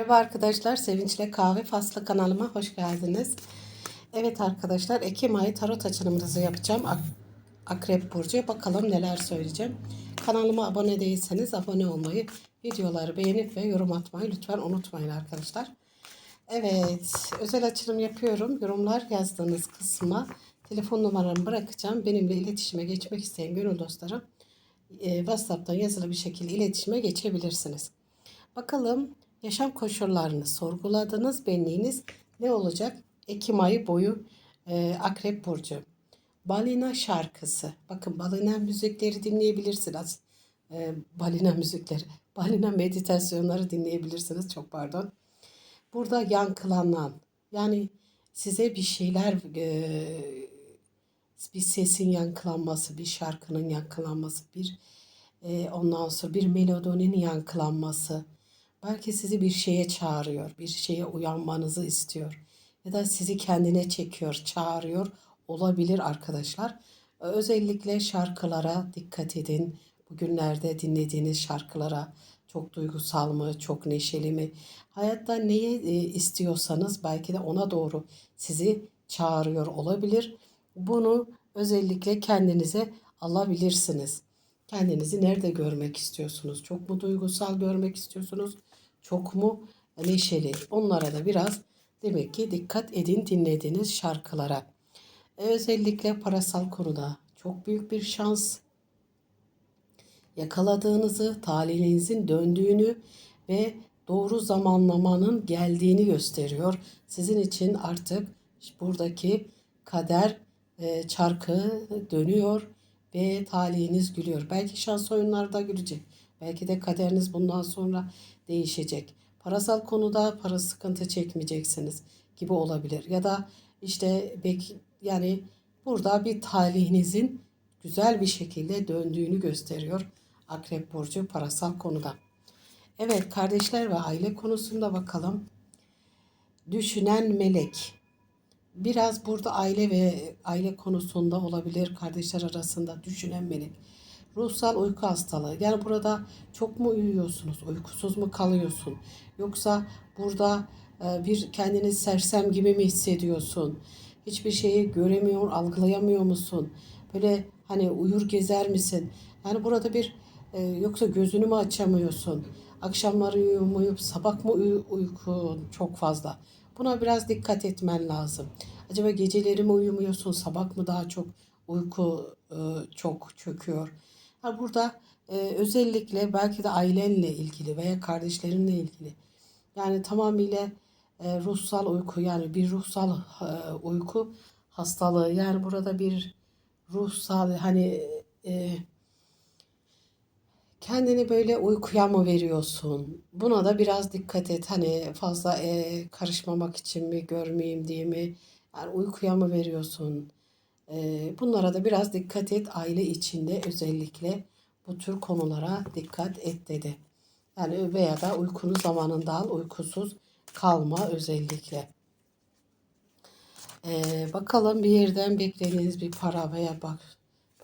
Merhaba arkadaşlar, Sevinçle Kahve Faslı kanalıma hoş geldiniz. Evet arkadaşlar, Ekim ayı tarot açılımınızı yapacağım. Ak- Akrep Burcu. Bakalım neler söyleyeceğim. Kanalıma abone değilseniz abone olmayı, videoları beğenip ve yorum atmayı lütfen unutmayın arkadaşlar. Evet, özel açılım yapıyorum. Yorumlar yazdığınız kısma telefon numaramı bırakacağım. Benimle iletişime geçmek isteyen gönül dostlarım e, WhatsApp'tan yazılı bir şekilde iletişime geçebilirsiniz. Bakalım yaşam koşullarını sorguladınız. Benliğiniz ne olacak? Ekim ayı boyu e, Akrep Burcu. Balina şarkısı. Bakın balina müzikleri dinleyebilirsiniz. E, balina müzikleri. Balina meditasyonları dinleyebilirsiniz. Çok pardon. Burada yankılanan yani size bir şeyler e, bir sesin yankılanması, bir şarkının yankılanması, bir e, ondan sonra bir melodinin yankılanması. Belki sizi bir şeye çağırıyor, bir şeye uyanmanızı istiyor. Ya da sizi kendine çekiyor, çağırıyor olabilir arkadaşlar. Özellikle şarkılara dikkat edin. Bugünlerde dinlediğiniz şarkılara çok duygusal mı, çok neşeli mi? Hayatta neyi e, istiyorsanız belki de ona doğru sizi çağırıyor olabilir. Bunu özellikle kendinize alabilirsiniz. Kendinizi nerede görmek istiyorsunuz? Çok mu duygusal görmek istiyorsunuz? Çok mu neşeli? Onlara da biraz demek ki dikkat edin dinlediğiniz şarkılara. E, Özellikle parasal konuda çok büyük bir şans yakaladığınızı, talihinizin döndüğünü ve doğru zamanlamanın geldiğini gösteriyor. Sizin için artık buradaki kader e, çarkı dönüyor ve talihiniz gülüyor. Belki şans oyunlarda gülecek. Belki de kaderiniz bundan sonra değişecek. Parasal konuda para sıkıntı çekmeyeceksiniz gibi olabilir. Ya da işte bek yani burada bir talihinizin güzel bir şekilde döndüğünü gösteriyor. Akrep burcu parasal konuda. Evet kardeşler ve aile konusunda bakalım. Düşünen melek. Biraz burada aile ve aile konusunda olabilir kardeşler arasında düşünen melek. Ruhsal uyku hastalığı. Yani burada çok mu uyuyorsunuz? Uykusuz mu kalıyorsun? Yoksa burada e, bir kendini sersem gibi mi hissediyorsun? Hiçbir şeyi göremiyor, algılayamıyor musun? Böyle hani uyur gezer misin? Yani burada bir e, yoksa gözünü mü açamıyorsun? Akşamları uyumayıp sabah mı uy- uykun çok fazla? Buna biraz dikkat etmen lazım. Acaba geceleri mi uyumuyorsun, sabah mı daha çok uyku e, çok çöküyor? Ha burada e, özellikle belki de ailenle ilgili veya kardeşlerinle ilgili. Yani tamamıyla e, ruhsal uyku yani bir ruhsal e, uyku hastalığı. Yani burada bir ruhsal hani e, kendini böyle uykuya mı veriyorsun? Buna da biraz dikkat et. Hani fazla e, karışmamak için mi, görmeyeyim diye mi? Yani uykuya mı veriyorsun? Bunlara da biraz dikkat et. Aile içinde özellikle bu tür konulara dikkat et dedi. Yani veya da uykunu zamanında al, uykusuz kalma özellikle. E, bakalım bir yerden beklediğiniz bir para veya bak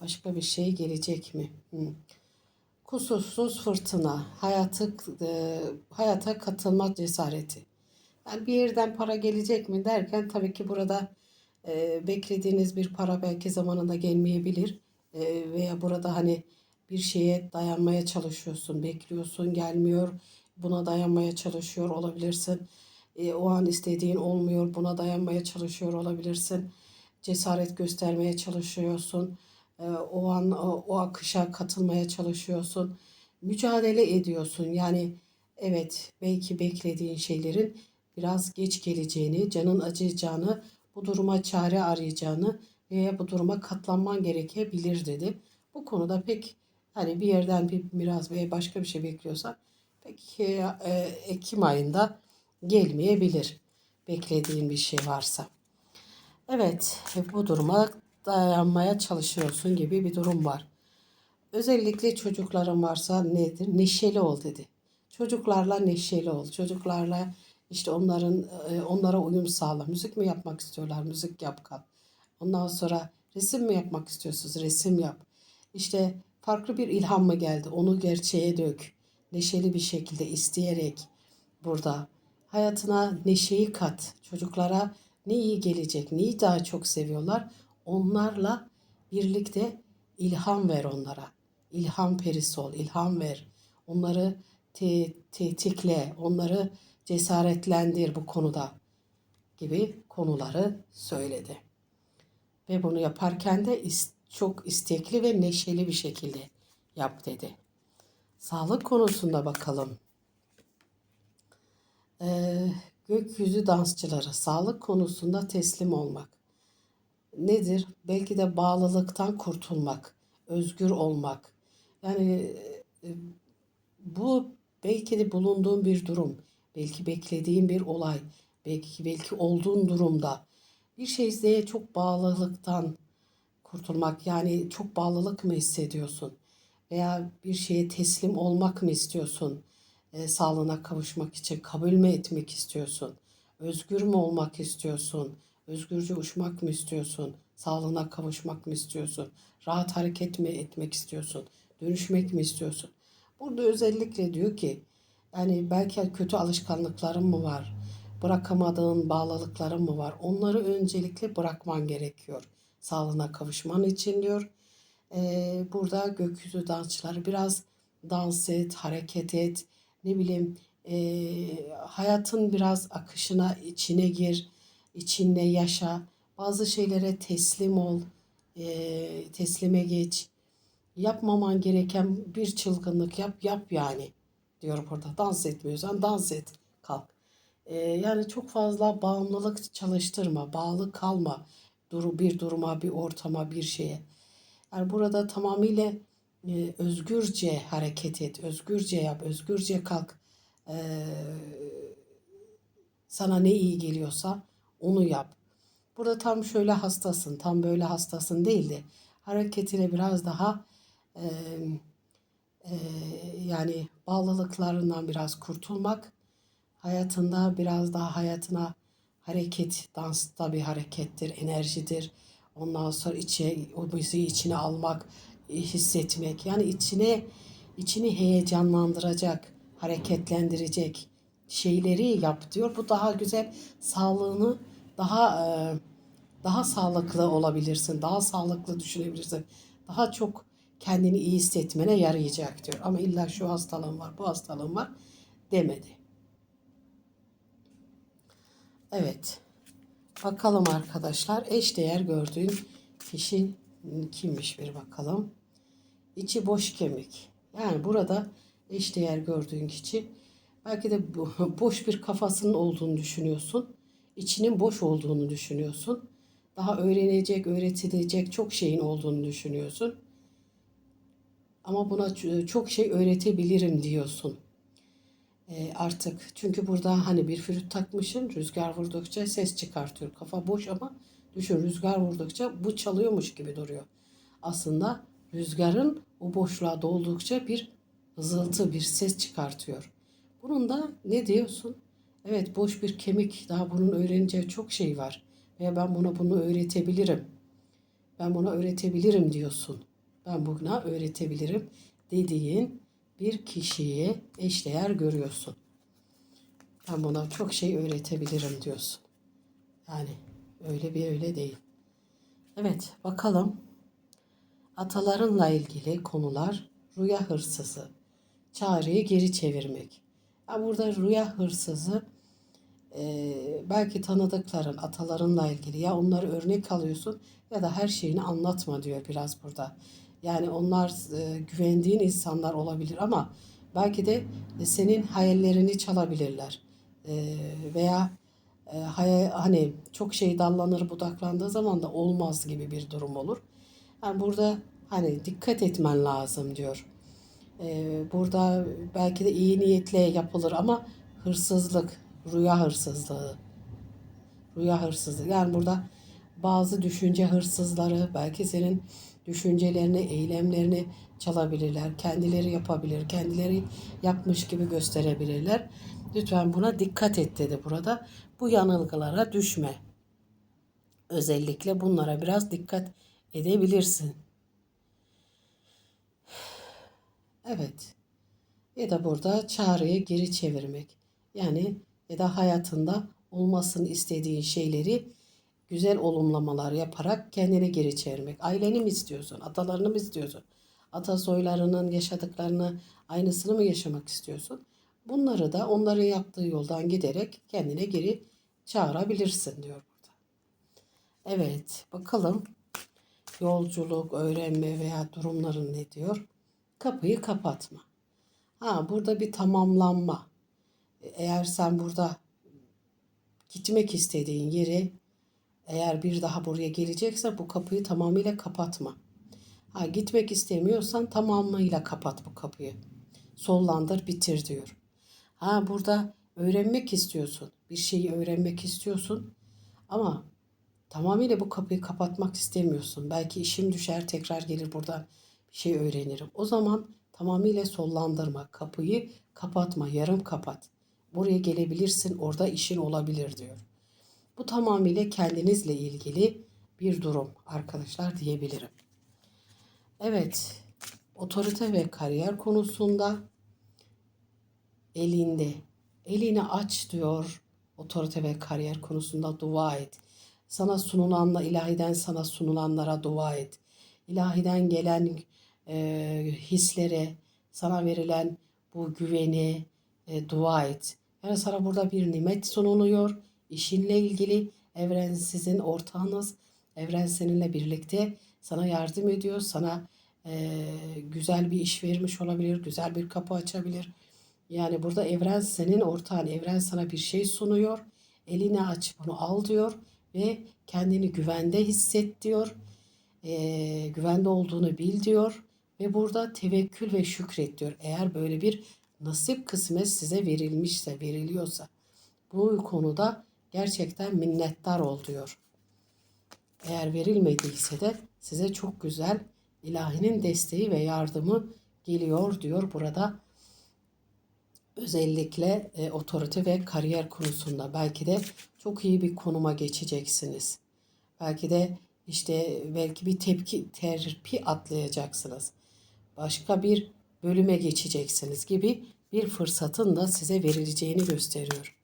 başka bir şey gelecek mi? Hı. Kusursuz fırtına, hayatı, e, hayata katılma cesareti. Yani bir yerden para gelecek mi derken tabii ki burada e, beklediğiniz bir para belki zamanında gelmeyebilir. E, veya burada hani bir şeye dayanmaya çalışıyorsun, bekliyorsun, gelmiyor. Buna dayanmaya çalışıyor olabilirsin. E, o an istediğin olmuyor, buna dayanmaya çalışıyor olabilirsin. Cesaret göstermeye çalışıyorsun. O an o, o akışa katılmaya çalışıyorsun. Mücadele ediyorsun. Yani evet belki beklediğin şeylerin biraz geç geleceğini, canın acıyacağını, bu duruma çare arayacağını veya bu duruma katlanman gerekebilir dedi. Bu konuda pek hani bir yerden bir miras veya başka bir şey bekliyorsan pek e, Ekim ayında gelmeyebilir. Beklediğin bir şey varsa. Evet, bu duruma dayanmaya çalışıyorsun gibi bir durum var. Özellikle çocukların varsa nedir? Neşeli ol dedi. Çocuklarla neşeli ol. Çocuklarla işte onların e, onlara uyum sağla. Müzik mi yapmak istiyorlar? Müzik yap kal. Ondan sonra resim mi yapmak istiyorsunuz? Resim yap. İşte farklı bir ilham mı geldi? Onu gerçeğe dök. Neşeli bir şekilde isteyerek burada hayatına neşeyi kat. Çocuklara ne iyi gelecek, neyi daha çok seviyorlar. Onlarla birlikte ilham ver onlara. İlham perisi ol, ilham ver. Onları te- tetikle, onları cesaretlendir bu konuda gibi konuları söyledi. Ve bunu yaparken de is- çok istekli ve neşeli bir şekilde yap dedi. Sağlık konusunda bakalım. Ee, gökyüzü dansçıları sağlık konusunda teslim olmak. Nedir? Belki de bağlılıktan kurtulmak, özgür olmak. Yani e, bu belki de bulunduğun bir durum, belki beklediğin bir olay, belki belki olduğun durumda bir şeyde çok bağlılıktan kurtulmak yani çok bağlılık mı hissediyorsun veya bir şeye teslim olmak mı istiyorsun? E, sağlığına kavuşmak için kabul mü etmek istiyorsun? Özgür mü olmak istiyorsun? Özgürce uçmak mı istiyorsun? Sağlığına kavuşmak mı istiyorsun? Rahat hareket mi etmek istiyorsun? Dönüşmek mi istiyorsun? Burada özellikle diyor ki yani belki kötü alışkanlıkların mı var? Bırakamadığın bağlılıkların mı var? Onları öncelikle bırakman gerekiyor. Sağlığına kavuşman için diyor. Ee, burada gökyüzü dansçıları biraz dans et, hareket et, ne bileyim ee, hayatın biraz akışına içine gir, içinde yaşa. Bazı şeylere teslim ol, ee, teslime geç. Yapmaman gereken bir çılgınlık yap, yap yani diyor burada. Dans etmiyorsan dans et, kalk. Ee, yani çok fazla bağımlılık çalıştırma, bağlı kalma duru bir duruma, bir ortama, bir şeye. Yani burada tamamıyla e, özgürce hareket et, özgürce yap, özgürce kalk. Ee, sana ne iyi geliyorsa onu yap. Burada tam şöyle hastasın, tam böyle hastasın değil de hareketine biraz daha e, yani bağlılıklarından biraz kurtulmak, hayatında biraz daha hayatına hareket, dans da bir harekettir, enerjidir. Ondan sonra içe, o müziği içine almak, e, hissetmek. Yani içine, içini heyecanlandıracak, hareketlendirecek şeyleri yap diyor. Bu daha güzel, sağlığını daha daha sağlıklı olabilirsin, daha sağlıklı düşünebilirsin. Daha çok kendini iyi hissetmene yarayacak diyor. Ama illa şu hastalığım var, bu hastalığım var demedi. Evet. Bakalım arkadaşlar. Eşdeğer gördüğün kişi kimmiş bir bakalım. İçi boş kemik. Yani burada eşdeğer gördüğün kişi belki de boş bir kafasının olduğunu düşünüyorsun. İçinin boş olduğunu düşünüyorsun. Daha öğrenecek, öğretilecek çok şeyin olduğunu düşünüyorsun. Ama buna çok şey öğretebilirim diyorsun. E, artık çünkü burada hani bir flüt takmışsın rüzgar vurdukça ses çıkartıyor. Kafa boş ama düşün rüzgar vurdukça bu çalıyormuş gibi duruyor. Aslında rüzgarın o boşluğa doldukça bir hızıltı, bir ses çıkartıyor. Bunun da ne diyorsun? Evet boş bir kemik daha bunun öğreneceği çok şey var. Veya ben buna bunu öğretebilirim. Ben buna öğretebilirim diyorsun. Ben buna öğretebilirim dediğin bir kişiyi eşdeğer görüyorsun. Ben buna çok şey öğretebilirim diyorsun. Yani öyle bir öyle değil. Evet bakalım. Atalarınla ilgili konular rüya hırsızı. Çağrıyı geri çevirmek. Ya burada rüya hırsızı e, belki tanıdıkların atalarınla ilgili ya onları örnek alıyorsun ya da her şeyini anlatma diyor biraz burada. Yani onlar e, güvendiğin insanlar olabilir ama belki de senin hayallerini çalabilirler. E, veya e, hayal, hani çok şey dallanır budaklandığı zaman da olmaz gibi bir durum olur. Yani burada hani dikkat etmen lazım diyor. E, burada belki de iyi niyetle yapılır ama hırsızlık, rüya hırsızlığı, rüya hırsızlığı. Yani burada bazı düşünce hırsızları belki senin düşüncelerini, eylemlerini çalabilirler. Kendileri yapabilir, kendileri yapmış gibi gösterebilirler. Lütfen buna dikkat et dedi burada. Bu yanılgılara düşme. Özellikle bunlara biraz dikkat edebilirsin. Evet. Ya da burada çağrıyı geri çevirmek. Yani ya da hayatında olmasını istediğin şeyleri güzel olumlamalar yaparak kendine geri çevirmek. Aileni mi istiyorsun? Atalarını mı istiyorsun? Atasoylarının yaşadıklarını aynısını mı yaşamak istiyorsun? Bunları da onların yaptığı yoldan giderek kendine geri çağırabilirsin diyor burada. Evet bakalım yolculuk, öğrenme veya durumların ne diyor? Kapıyı kapatma. Ha burada bir tamamlanma. Eğer sen burada gitmek istediğin yeri eğer bir daha buraya gelecekse bu kapıyı tamamıyla kapatma. Ha gitmek istemiyorsan tamamıyla kapat bu kapıyı. Sollandır, bitir diyor. Ha burada öğrenmek istiyorsun. Bir şeyi öğrenmek istiyorsun. Ama tamamıyla bu kapıyı kapatmak istemiyorsun. Belki işim düşer, tekrar gelir buradan bir şey öğrenirim. O zaman tamamıyla sollandırma. Kapıyı kapatma, yarım kapat. Buraya gelebilirsin, orada işin olabilir diyor. Bu tamamıyla kendinizle ilgili bir durum arkadaşlar diyebilirim. Evet, otorite ve kariyer konusunda elinde. Elini aç diyor otorite ve kariyer konusunda dua et. Sana sunulanla ilahiden sana sunulanlara dua et. İlahiden gelen e, hislere, sana verilen bu güveni e, dua et. Yani sana burada bir nimet sunuluyor. İşinle ilgili evren sizin ortağınız. Evren seninle birlikte sana yardım ediyor. Sana e, güzel bir iş vermiş olabilir. Güzel bir kapı açabilir. Yani burada evren senin ortağın. Evren sana bir şey sunuyor. Elini aç bunu al diyor. Ve kendini güvende hisset diyor. E, güvende olduğunu bil diyor. Ve burada tevekkül ve şükret diyor. Eğer böyle bir nasip kısmet size verilmişse, veriliyorsa bu konuda gerçekten minnettar ol diyor. Eğer verilmediyse de size çok güzel ilahinin desteği ve yardımı geliyor diyor burada. Özellikle e, otorite ve kariyer konusunda belki de çok iyi bir konuma geçeceksiniz. Belki de işte belki bir tepki terpi atlayacaksınız. Başka bir bölüme geçeceksiniz gibi bir fırsatın da size verileceğini gösteriyor.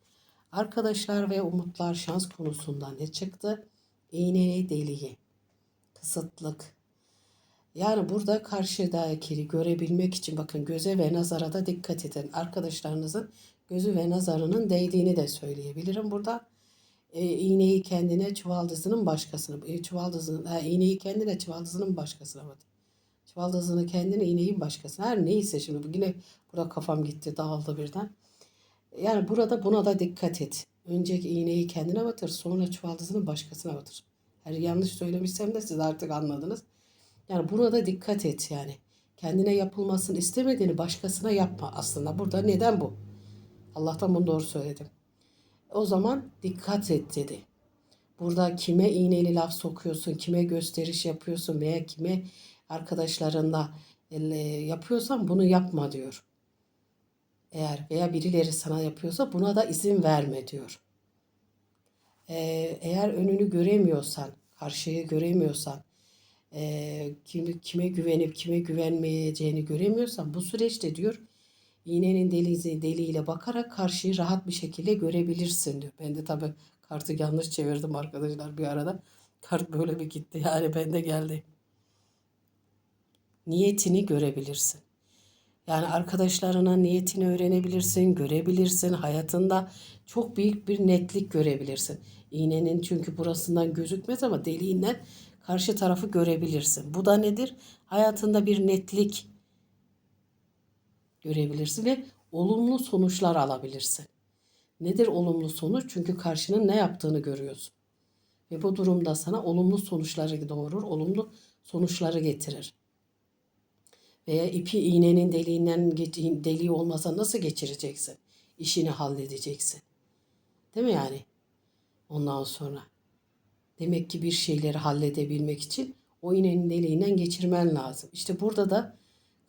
Arkadaşlar ve umutlar şans konusunda ne çıktı? İğneli deliği, kısıtlık. Yani burada karşıdakini görebilmek için bakın göze ve nazara da dikkat edin. Arkadaşlarınızın gözü ve nazarının değdiğini de söyleyebilirim burada. E, iğneyi kendine çuvaldızının başkasına, e, çuvaldızının, ha, iğneyi kendine çuvaldızının başkasına bakın. Çuvaldızını kendine iğneyin başkasına. Her neyse şimdi yine burada kafam gitti dağıldı birden. Yani burada buna da dikkat et. Önce iğneyi kendine batır, sonra çuvaldızını başkasına batır. Her yanlış söylemişsem de siz artık anladınız. Yani buna da dikkat et yani. Kendine yapılmasını istemediğini başkasına yapma aslında. Burada neden bu? Allah'tan bunu doğru söyledim. O zaman dikkat et dedi. Burada kime iğneli laf sokuyorsun, kime gösteriş yapıyorsun veya kime arkadaşlarınla yapıyorsan bunu yapma diyor eğer veya birileri sana yapıyorsa buna da izin verme diyor. Ee, eğer önünü göremiyorsan, karşıyı göremiyorsan, e, kimi, kime güvenip kime güvenmeyeceğini göremiyorsan bu süreçte diyor iğnenin deliği, deliğiyle bakarak karşıyı rahat bir şekilde görebilirsin diyor. Ben de tabii kartı yanlış çevirdim arkadaşlar bir arada. Kart böyle bir gitti yani bende geldi. Niyetini görebilirsin. Yani arkadaşlarına niyetini öğrenebilirsin, görebilirsin. Hayatında çok büyük bir netlik görebilirsin. İğnenin çünkü burasından gözükmez ama deliğinden karşı tarafı görebilirsin. Bu da nedir? Hayatında bir netlik görebilirsin ve olumlu sonuçlar alabilirsin. Nedir olumlu sonuç? Çünkü karşının ne yaptığını görüyorsun. Ve bu durumda sana olumlu sonuçları doğurur, olumlu sonuçları getirir veya ipi iğnenin deliğinden deliği olmasa nasıl geçireceksin? İşini halledeceksin. Değil mi yani? Ondan sonra. Demek ki bir şeyleri halledebilmek için o iğnenin deliğinden geçirmen lazım. İşte burada da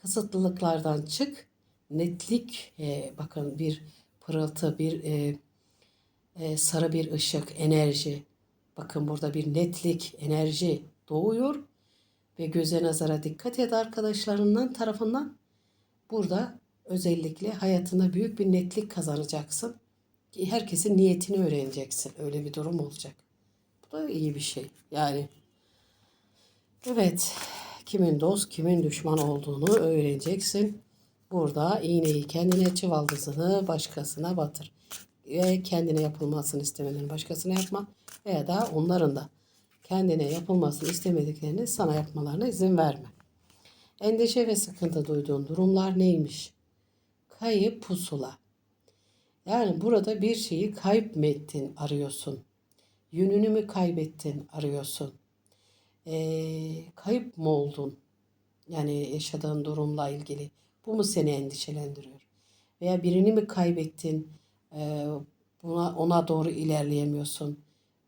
kısıtlılıklardan çık. Netlik e, bakın bir pırıltı, bir e, e, sarı bir ışık, enerji. Bakın burada bir netlik, enerji doğuyor ve göze nazara dikkat et arkadaşlarından tarafından burada özellikle hayatına büyük bir netlik kazanacaksın. herkesin niyetini öğreneceksin. Öyle bir durum olacak. Bu da iyi bir şey. Yani evet kimin dost kimin düşman olduğunu öğreneceksin. Burada iğneyi kendine çuvaldızını başkasına batır. Ve kendine yapılmasını istemelerini başkasına yapma. Veya da onların da kendine yapılmasını istemediklerini sana yapmalarına izin verme. Endişe ve sıkıntı duyduğun durumlar neymiş? Kayıp pusula. Yani burada bir şeyi kayıp mı ettin arıyorsun. Yönünü mü kaybettin arıyorsun. Ee, kayıp mı oldun? Yani yaşadığın durumla ilgili. Bu mu seni endişelendiriyor? Veya birini mi kaybettin? Ee, buna ona doğru ilerleyemiyorsun.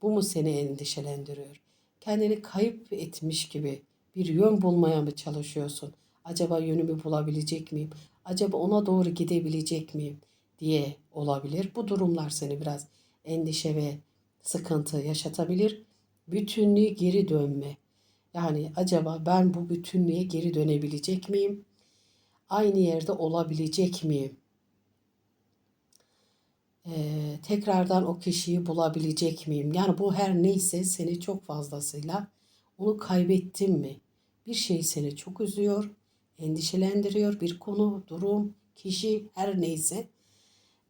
Bu mu seni endişelendiriyor? Kendini kayıp etmiş gibi bir yön bulmaya mı çalışıyorsun? Acaba yönümü bulabilecek miyim? Acaba ona doğru gidebilecek miyim? diye olabilir. Bu durumlar seni biraz endişe ve sıkıntı yaşatabilir. Bütünlüğü geri dönme. Yani acaba ben bu bütünlüğe geri dönebilecek miyim? Aynı yerde olabilecek miyim? Ee, tekrardan o kişiyi bulabilecek miyim? Yani bu her neyse seni çok fazlasıyla onu kaybettin mi? Bir şey seni çok üzüyor, endişelendiriyor. Bir konu, durum, kişi her neyse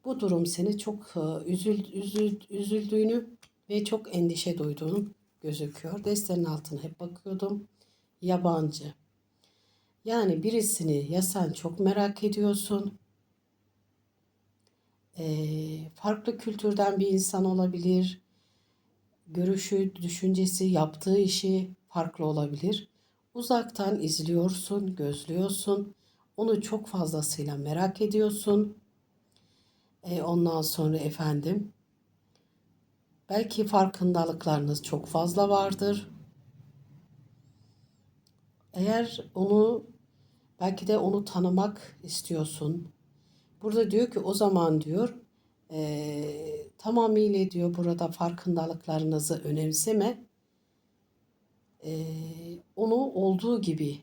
bu durum seni çok e, üzül, üzül, üzüldüğünü ve çok endişe duyduğun gözüküyor. Destenin altına hep bakıyordum. Yabancı. Yani birisini ya sen çok merak ediyorsun. Ee, farklı kültürden bir insan olabilir. Görüşü, düşüncesi, yaptığı işi farklı olabilir. Uzaktan izliyorsun, gözlüyorsun. Onu çok fazlasıyla merak ediyorsun. E, ondan sonra efendim belki farkındalıklarınız çok fazla vardır. Eğer onu belki de onu tanımak istiyorsun. Burada diyor ki o zaman diyor e, tamamıyla diyor burada farkındalıklarınızı önemseme. E, onu olduğu gibi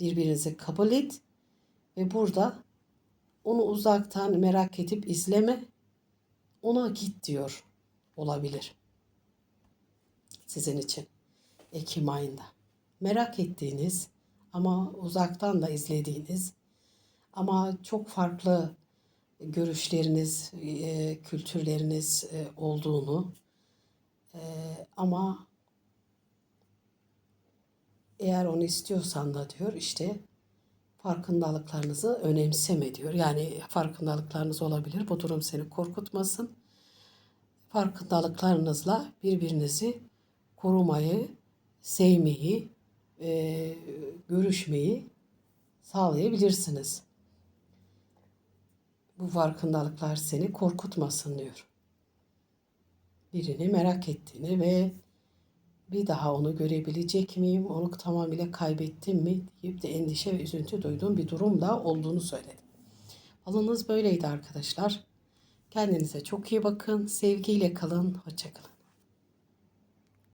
birbirinizi kabul et ve burada onu uzaktan merak edip izleme. Ona git diyor olabilir. Sizin için. Ekim ayında. Merak ettiğiniz ama uzaktan da izlediğiniz ama çok farklı görüşleriniz, e, kültürleriniz e, olduğunu e, ama eğer onu istiyorsan da diyor işte farkındalıklarınızı önemseme diyor. Yani farkındalıklarınız olabilir. Bu durum seni korkutmasın. Farkındalıklarınızla birbirinizi korumayı, sevmeyi, e, görüşmeyi sağlayabilirsiniz. Bu farkındalıklar seni korkutmasın diyor. Birini merak ettiğini ve bir daha onu görebilecek miyim, onu tamamıyla kaybettim mi deyip de endişe ve üzüntü duyduğum bir durum da olduğunu söyledi. Falınız böyleydi arkadaşlar. Kendinize çok iyi bakın, sevgiyle kalın, hoşçakalın.